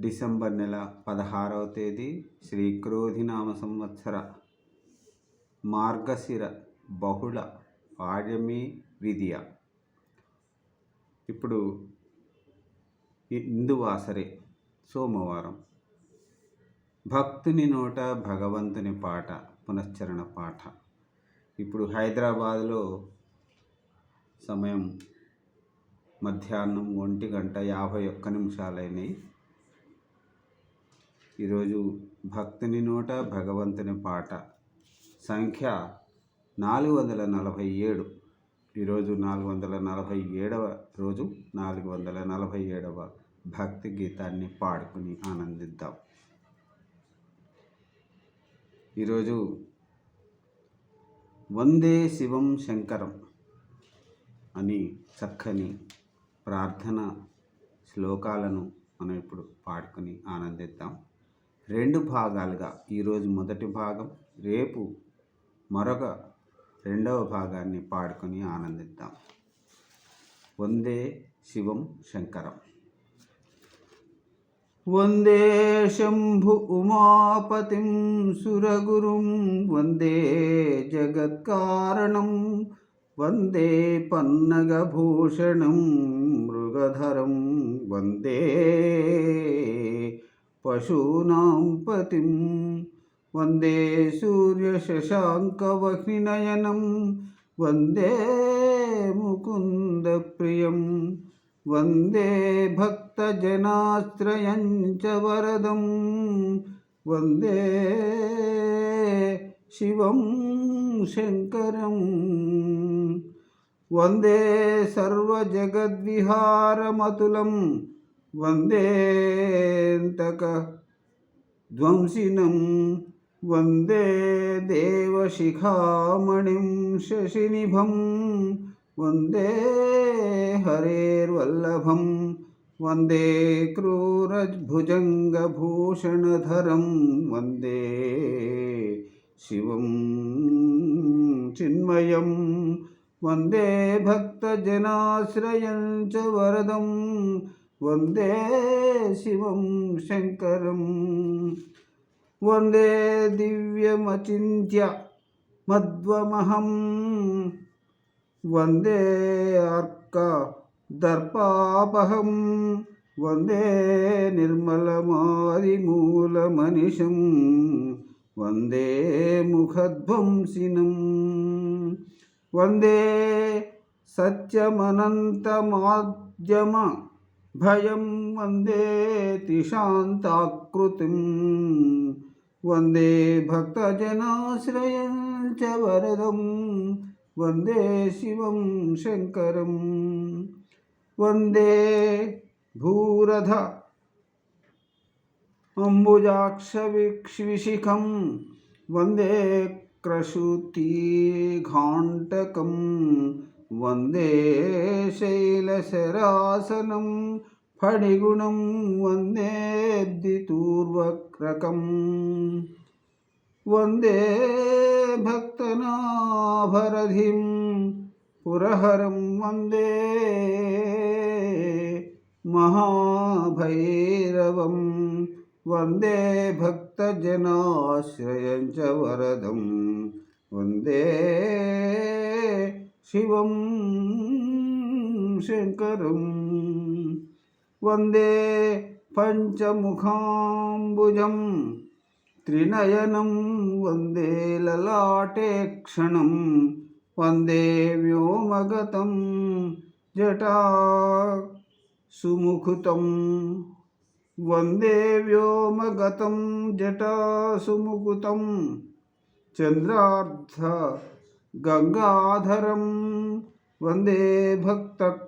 December నెల పదహారవ తేదీ శ్రీ క్రోధినామ సంవత్సర. మార్గశిర బహుళ పాడ్యమి విద్య ఇప్పుడు ఇందువాసరే సోమవారం. భక్తుని నోట భగవంతుని పాట పునశ్చరణ పాట. ఇప్పుడు హైదరాబాద్లో సమయం మధ్యాహ్నం ఒంటి గంట యాభై ఒక్క నిమిషాలైనాయి. ఈరోజు భక్తుని నోట భగవంతుని పాట. సంఖ్య నాలుగు వందల నలభై ఏడు. ఈరోజు నాలుగు వందల నలభై ఏడవ రోజు నాలుగు వందల నలభై ఏడవ భక్తి గీతాన్ని పాడుకుని ఆనందిద్దాం. ఈరోజు వందే శివం శంకరం అని చక్కని ప్రార్థన శ్లోకాలను మనం ఇప్పుడు పాడుకొని ఆనందిద్దాం. రెండు భాగాలుగా. ఈరోజు మొదటి భాగం రేపు మరొక రెండవ భాగాన్ని పాడుకొని ఆనందిద్దాం. వందే శివం శంకరం. వందే శంభు ఉమాపతిం సురగురుం. వందే జగత్కారణం. వందే పన్నగభూషణం మృగధరం. వందే పశూనాం పతిం వందే సూర్యశశాంకవహ్నినయనం వందే ముకుందప్రియం. వందే భక్తజనాశ్రయం చ వరదం. వందే శివం శంకరం. వందే సర్వజగద్విహారమతులం. వందేంతక? ధ్వంసినం వందే దేవశిఖామణిం శశినిభం వందే హరేర్వల్లభం వందే క్రూరభుజంగభూషణధరం వందే శివం చిన్మయం వందే భక్తజనాశ్రయం చ వరదం వందే శివం శంకరం. వందే దివ్యమచింత్య మధ్వమహం. వందే అర్క దర్పాపహం. వందే నిర్మలమాదిమూలమనిషం వందే ముఖధ్వంసినం. వందే సత్యమనంతమాద్యమ भयं वन्देति शान्ताकृतिं वंदे भक्तजनाश्रय च वरदं। वंदे शिवं शङ्करं। वंदे भूरध अम्बुजाक्षविक्ष्विशिखं। वंदे क्रशुतीघाण्टकम् वन्दे शैलशरासनं फणिगुणं वन्देब्दितूर्वक्रकं वन्दे भक्तनाभरधिं पुरहरं वन्दे महाभैरवं वन्दे भक्तजनाश्रयं च वरदं वन्दे శివం శంకరం. వందే పంచముఖాంబుజం. త్రినయనం వందే లలాటే క్షణం. వందే వ్యోమగతం జటా సుముఖుతం. వందే వ్యోమగతం జటా సుముఖుతం. చంద్రార్ధ గంగాధరం వందే భక్త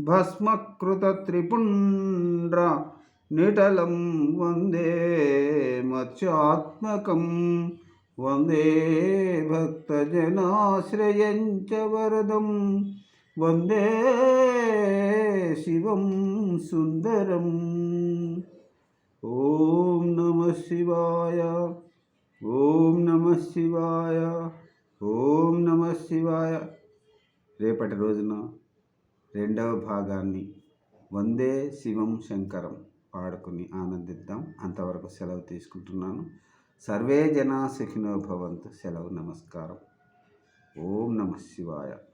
భస్మకృతత్రిపుండ్ర నిటలం వందే మత్స్యాత్మకం వందే భక్తజనాశ్రయంచ వరదం వందే శివం సుందరం. ఓం నమ శివాయ ఓం నమ శివాయ. ఓం నమ శివాయ. రేపటి రోజున రెండవ భాగాన్ని వందే శివం శంకరం పాడుకుని ఆనందిద్దాం. అంతవరకు సెలవు తీసుకుంటున్నాను. సర్వే జనా సుఖినో భవంతు. సెలవు నమస్కారం. ఓం నమ శివాయ.